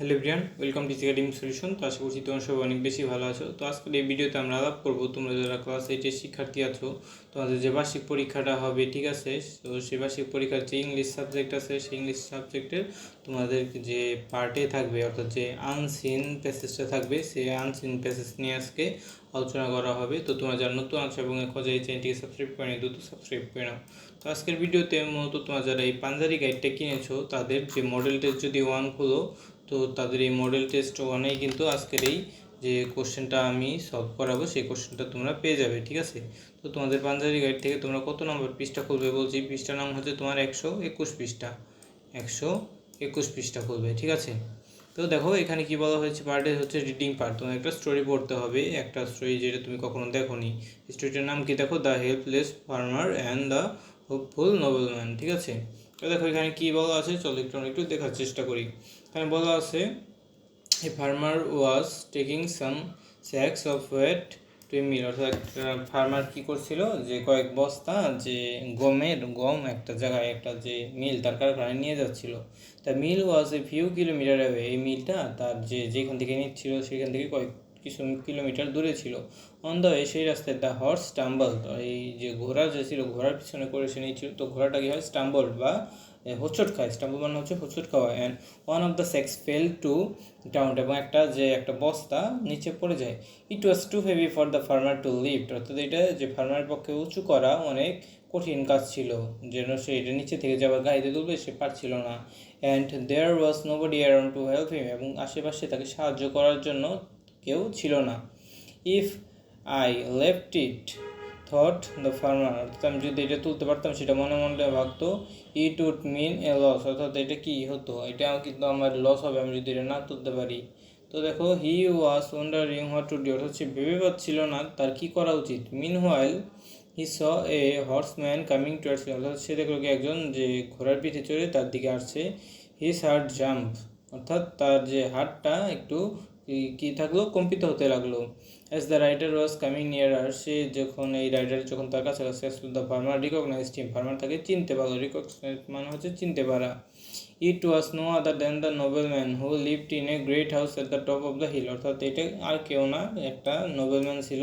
Hello Brian welcome to academic solution তো আশা করছি তোমার সবাই অনেক বেশি ভালো আছো। তো আজকের এই ভিডিওতে আমরা আলাপ করব, তোমরা যারা ক্লাস এইটের শিক্ষার্থী আছো, তোমাদের যে বার্ষিক পরীক্ষাটা হবে, ঠিক আছে? তো সেই বার্ষিক পরীক্ষার যে ইংলিশ সাবজেক্ট আছে, সেই ইংলিশ সাবজেক্টের তোমাদের যে পার্টে থাকবে, অর্থাৎ যে আনসিন প্যাসেজটা থাকবে, সেই আনসিন প্যাসেজ নিয়ে আজকে আলোচনা করা হবে। তো তোমরা যারা নতুন আছো এবং খোঁজা এই চ্যানেলটিকে সাবস্ক্রাইব করে নিও দ্রুত সাবস্ক্রাইব করে নাও। তো আজকের ভিডিওতে মূলত তোমরা যারা এই পাঞ্জারি গাইডটা কিনেছো, তাদের যে মডেল টেস্ট যদি ওয়ান খুলো তো তাদের এই মডেল টেস্ট ওয়ানেই কিন্তু আজকের এই যে কোশ্চেনটা আমি সলভ করাবো, সেই কোশ্চেনটা তোমরা পেয়ে যাবে, ঠিক আছে? তো তোমাদের পাঞ্জাবি গাইড থেকে তোমরা কত নম্বর পৃষ্ঠা খুলবে বলছি? পৃষ্ঠার নাম হচ্ছে তোমার একশো একুশ পৃষ্ঠা। একশো একুশ পৃষ্ঠা খুলবে, ঠিক আছে? তো দেখো, এখানে কি বলা হয়েছে? পার্টে হচ্ছে রিডিং পার্ট তোমার একটা স্টোরি পড়তে হবে। একটা স্টোরি যেটা তুমি কখনো দেখো নি স্টোরিটার নাম কি? দেখো the helpless farmer and the hopeful nobleman ঠিক আছে? তো দেখো, এখানে কি বলা আছে? চলো একটু একটু দেখার চেষ্টা করি। এখানে বলা আছে a farmer was taking some sacks of wheat to mill অর্থাৎ ফার্মার কী করছিল? যে কয়েক বস্তা যে গমের গম একটা জায়গায় একটা যে মিল তার কারখানায় নিয়ে যাচ্ছিল। তা mill was a few kilometre away এই মিলটা তার যে যেখান থেকে নিচ্ছিল সেখান থেকে কয়েক কিছু কিলোমিটার দূরে ছিল। অন দ্য সেই রাস্তায় দ্য হর্স স্টাম্বল এই যে ঘোড়া যে ছিল, ঘোড়ার পিছনে করে সে নিচ্ছিল। তো ঘোড়াটা কি হয়? স্টাম্বল বা হোঁচট খায় স্টাম্বল মানে হচ্ছে হোঁচট খাওয়া and one of the sacks fell to down এবং একটা যে, একটা বস্তা নিচে পড়ে যায়। It was too heavy for the farmer to lift অর্থাৎ এটা যে ফার্মারের পক্ষে উঁচু করা অনেক কঠিন কাজ ছিল, যেন সে এটা নিচে থেকে যাবার গাড়িতে তুলবে, সে পারছিল না। And there was nobody around to help him এবং আশেপাশে তাকে সাহায্য করার জন্য কেউ ছিল না। If I left it thought the farmer অর্থাৎ আমি যদি এটা তুলতে পারতাম, সেটা মনে মনে ভাবতো it would mean A loss অর্থাৎ এটা কি হতো? এটা কিন্তু আমার লস হবে, আমি যদি এটা না তুলতে পারি। তো দেখো he was wondering what to do অর্থাৎ সে ভেবে পাচ্ছিল না তার কি করা উচিত। Meanwhile he saw a horseman coming towards অর্থাৎ সে দেখল কি একজন যে ঘোড়ার পিঠে চড়ে তার দিকে আসছে। হিস হার্ট জাম্প অর্থাৎ তার যে হার্টটা একটু কি থাকল? কম্পিত হতে লাগল। As the rider was coming near আর সে যখন এই রাইডার যখন তার কাছে কাছে আসলো the farmer recognise him farmer তাকে চিনতে পারল। রিকগনাইজ মানে হচ্ছে চিনতে পারা। It was no other than the nobleman who lived in a great house at the top of the hill অর্থাৎ এটা আর কেউ না, একটা নোবেলম্যান ছিল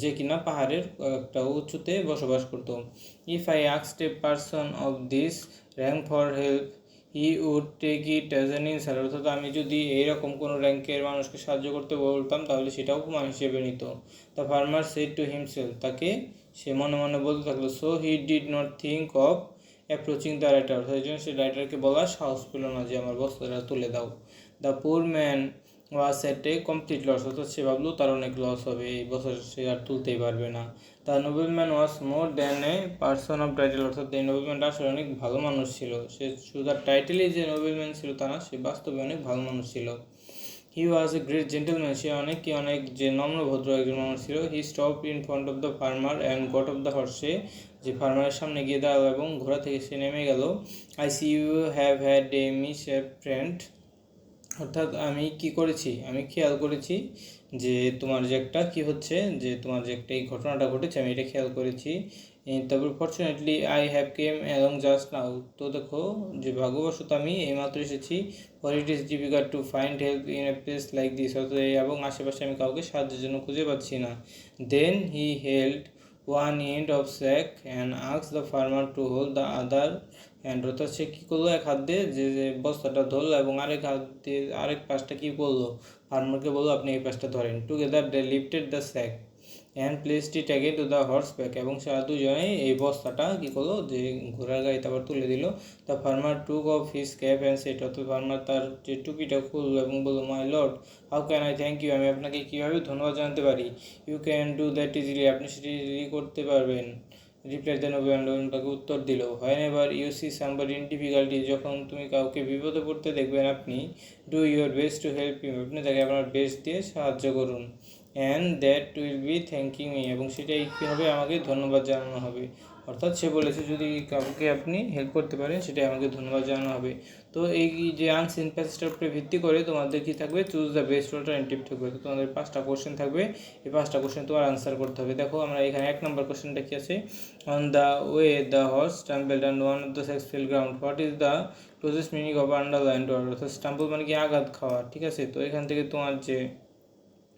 যে কিনা পাহাড়ের একটা উঁচুতে বসবাস করতো। If I আক্সড a person of this rank for help he would take it as an অর্থাৎ আমি যদি এইরকম কোনো র্যাঙ্কের মানুষকে সাহায্য করতে বলতাম, তাহলে সেটাও উপমা হিসেবে নিত। The farmer said to himself তাকে সে মনে মনে বলতে থাকল so he did not think of approaching the rider অর্থাৎ এই জন্য সে রাইটারকে বলার সাহস পেল না যে, আমার বস্তাটা তুলে দাও। The poor man a complete loss অর্থাৎ সে ভাবলো তার অনেক লস হবে, এই বছর সে আর তুলতেই পারবে না। The nobleman was more than a person of title অর্থাৎ এই নোবেলম্যানটা আসলে অনেক ভালো মানুষ ছিল। সে শুধু তার টাইটেলেই যে নোবেলম্যান ছিল তা না, সে বাস্তবে অনেক ভালো মানুষ ছিল। হি ওয়াজ এ গ্রেট জেন্টেলম্যান সে অনেক কি অনেক যে নম্র ভদ্র একজন মানুষ ছিল। He stop in front of the farmer and got off the হর্সে যে ফার্মারের সামনে গিয়ে দাঁড়াল এবং ঘোড়া থেকে সে নেমে গেল। I see you have had a mishap friend অর্থাৎ আমি কি করেছি? আমি খেয়াল করেছি যে তোমার যে একটা কি হচ্ছে, যে তোমার যে একটা এই ঘটনাটা ঘটেছে, আমি এটা খেয়াল করেছি। তারপর fortunately I have came along just now তো দেখো, যে ভাগ্যবশত আমি এইমাত্র এসেছি for it is difficult to find help in a place like this এবং আশেপাশে আমি কাউকে সাহায্যের জন্য খুঁজে পাচ্ছি না। Then he held one end of sack and আক্স the farmer to hold the other end অর্থাৎ সে কী করল? এক হাত দিয়ে যে যে বস্তাটা ধরলো এবং আরেক হাত দিয়ে আরেক পাশটা কী করল? ফার্মারকে বলল, আপনি এই পাশটা ধরেন। Together they lifted the sack and placed it again to the horse back এবং সে দুজনেই এই বস্তাটা কী করল? যে ঘোড়ার গাড়িতে আবার তুলে দিল। The farmer took off his cap and said অর্থাৎ ফার্মার তার যে টুপিটা খুললো এবং বলল my lord how can I thank you আমি আপনাকে কীভাবে ধন্যবাদ জানাতে পারি? You can do that easily আপনি সেটি করতে পারবেন। রিপ্লাই দেন তাকে উত্তর দিল। Whenever you see somebody in difficulty যখন তুমি কাউকে বিপদে পড়তে দেখবেন, আপনি do your best to help you আপনি তাকে আপনার বেস্ট দিয়ে সাহায্য করুন। And that will be thanking me এবং সেটাই কী হবে? আমাকে ধন্যবাদ জানানো হবে। অর্থাৎ সে বলেছে, যদি কাউকে আপনি হেল্প করতে পারেন, সেটাই আমাকে ধন্যবাদ জানানো হবে। তো এই যে আনসিন প্যাসেজটার উপরে ভিত্তি করে তোমাদের কি থাকবে? চুজ দ্য বেস্ট অল্টারনেটিভ থাকবে। তো তোমাদের পাঁচটা কোশ্চেন থাকবে। এই পাঁচটা কোশ্চেন তোমার আনসার করতে হবে। দেখো, আমরা এখানে এক নম্বর কোশ্চেনটা কি আছে? On the way the horse stumbled on one of the sacks fell ground what is the closest meaning of underline word অর্থাৎ স্টাম্পল মানে কি? আঘাত খাওয়া, ঠিক আছে? তো এখান থেকে তোমার যে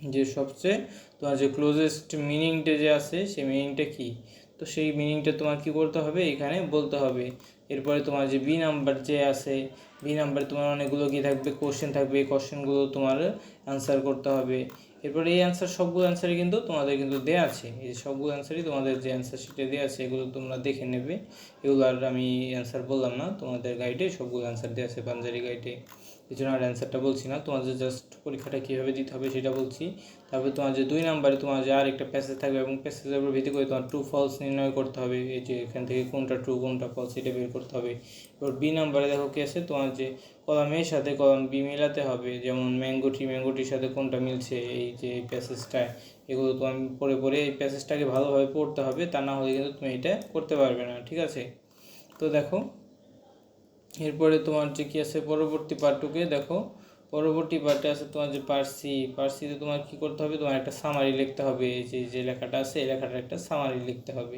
যে সবচেয়ে, তোমার যে ক্লোজেস্ট মিনিংটা যে আছে, সেই মিনিংটা কি? তো সেই মিনিংটা তোমার কি করতে হবে? এখানে বলতে হবে। এরপরে তোমার যে বি নাম্বার যে আছে বি নাম্বার তোমার অনেকগুলো কি থাকবে? কোশ্চেন থাকবে। এই কোশ্চেনগুলো তোমার অ্যান্সার করতে হবে। এরপরে এই অ্যান্সার সবগুলো অ্যান্সারই কিন্তু তোমাদের কিন্তু দেওয়া আছে। এই সবগুলো অ্যান্সারই তোমাদের যে অ্যান্সার শিটে দেওয়া আছে, এগুলো তোমরা দেখে নেবে। এগুলো আর আমি অ্যান্সার বললাম না। তোমাদের গাইডে সবগুলো অ্যান্সার দেওয়া আছে পাঞ্জারি গাইডে এই আর অ্যান্সারটা বলছি না। তোমাদের জাস্ট পরীক্ষাটা কীভাবে দিতে হবে সেটা বলছি। তারপরে তোমার যে দুই নাম্বারে তোমার যে আর একটা প্যাসেজ থাকবে এবং প্যাসেজের উপর ভিত্তি করে তোমার ট্রু ফলস নির্ণয় করতে হবে। এই যে এখান থেকে কোনটা ট্রু কোনটা ফলস এটা বের করতে হবে। এবার বি নাম্বারে দেখো কি আছে? তোমার যে কলাম এর সাথে কলাম বি মেলাতে হবে। যেমন ম্যাঙ্গোটি ম্যাঙ্গোটির সাথে কোনটা মিলছে? এই যে প্যাসেজটায় এগুলো তোমার পড়ে পড়ে এই প্যাসেজটাকে ভালোভাবে পড়তে হবে। তা না হলে কিন্তু তুমি এটা করতে পারবে না, ঠিক আছে? তো দেখো এরপরে তোমার যে কি আছে, পরবর্তী পার্টটুকে দেখো। পরবর্তী পার্টে আছে তোমার যে পার্সি পার্সিতে তোমার কি করতে হবে? তোমার একটা সামারি লিখতে হবে। এই যে যে লেখাটা আছে, এই লেখাটার একটা সামারি লিখতে হবে।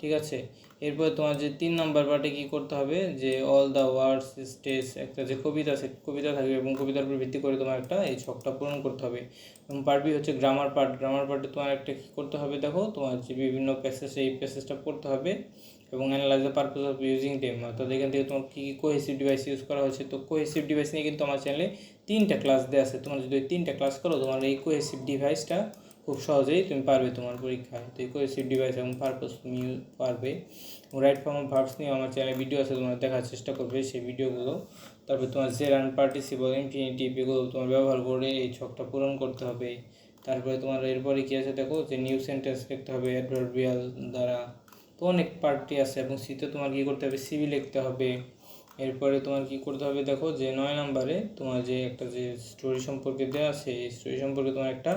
ঠিক আছে? এরপরে তোমার যে তিন নম্বর পার্টে কি করতে হবে? যে অল দ্য ওয়ার্ডস স্টেজ একটা যে কবিতা আছে, কবিতা থাকবে এবং কবিতার উপর ভিত্তি করে তোমার একটা এই ছকটা পূরণ করতে হবে। এবং পার্ট হচ্ছে গ্রামার পার্ট গ্রামার পার্টে তোমার একটা কী করতে হবে? দেখো, তোমার যে বিভিন্ন প্যাসেজ এই প্যাসেজটা পড়তে হবে। এবং analyse the purpose of using them অর্থাৎ এখান থেকে তোমার কী কী কোহেসিভ ডিভাইস ইউজ করা হয়েছে। তো কোহেসিভ ডিভাইস নিয়ে কিন্তু আমার চ্যানেলে তিনটা ক্লাস দেওয়া আছে। তোমার যদি তিনটা ক্লাস করো, তোমার এই কোহেসিভ ডিভাইসটা খুব সহজেই তুমি পারবে তোমার পরীক্ষায়। তো এই কোহেসিভ ডিভাইস এবং পারপাস তুমি পারবে। রাইট ফর্ম অফ ভার্বস নিয়ে আমার চ্যানেলে ভিডিও আছে, তোমরা দেখার চেষ্টা করবে সেই ভিডিওগুলো তারপর তোমার জেরান পার্টিসিপল ইনফিনিটিভ এগুলো তোমার ব্যবহার করে এই ছকটা পূরণ করতে হবে। তারপরে তোমার এরপরে কী আছে দেখো, যে নিউ সেন্টেন্স লিখতে হবে অ্যাডভার্বিয়াল দ্বারা তো অনেক পার্টি আছে এবং সিতে তোমার কী করতে হবে? সিভি লিখতে হবে। এরপরে তোমার কি করতে হবে দেখো যে নয় নম্বরে তোমার যে একটা যে স্টোরি সম্পর্কে দেওয়া আছে, এই স্টোরি সম্পর্কে তোমার একটা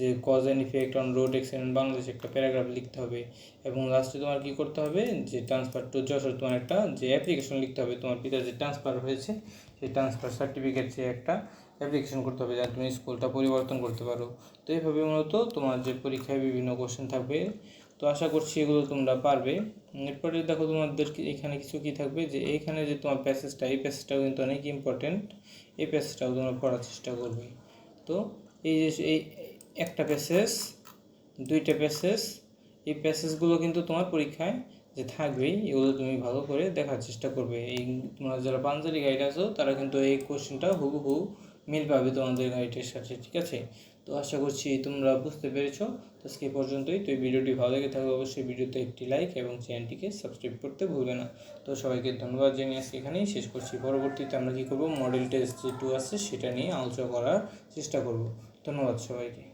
যে cause and effect on road accident Bangladesh একটা প্যারাগ্রাফ লিখতে হবে। এবং লাস্টে তোমার কি করতে হবে? যে ট্রান্সফার টু যশোর তোমার একটা যে অ্যাপ্লিকেশন লিখতে হবে। তোমার পিতার যে ট্রান্সফার হয়েছে, সেই ট্রান্সফার সার্টিফিকেট যে একটা অ্যাপ্লিকেশন করতে হবে যাতে তুমি স্কুলটা পরিবর্তন করতে পারো। তো এইভাবে মূলত তোমার যে পরীক্ষায় বিভিন্ন কোশ্চেন থাকবে। তো আশা করছি এগুলো তোমরা পারবে। এরপরে দেখো তোমাদের এখানে কিছু কি থাকবে? যে এইখানে যে তোমার প্যাসেজটা এই প্যাসেজটাও কিন্তু অনেক ইম্পর্টেন্ট এই প্যাসেজটাও তোমরা পড়ার চেষ্টা করবে। তো এই যে এই একটা প্যাসেজ দুইটা প্যাসেজ এই প্যাসেজগুলো কিন্তু তোমার পরীক্ষায় যে থাকবেই, এগুলো তুমি ভালো করে দেখার চেষ্টা করবে। এই তোমরা যারা পাঞ্জাবি গাইড আছো, তারা কিন্তু এই কোশ্চেনটা হুবহু মিল পাবে তোমাদের গাইডের সাথে, ঠিক আছে? তো আশা করছি তোমরা বুঝতে পেরেছ। আজকে পর্যন্তই। তো এই ভিডিওটি ভালো লেগে থাকলে অবশ্যই ভিডিওতে একটি লাইক এবং চ্যানেলটিকে সাবস্ক্রাইব করতে ভুলবে না। তো সবাইকে ধন্যবাদ জানিয়ে আজকে এখানেই শেষ করছি। পরবর্তীতে আমরা কী করব? মডেল টেস্ট যে টু আছে, সেটা নিয়ে আলোচনা করার চেষ্টা করব। ধন্যবাদ সবাইকে।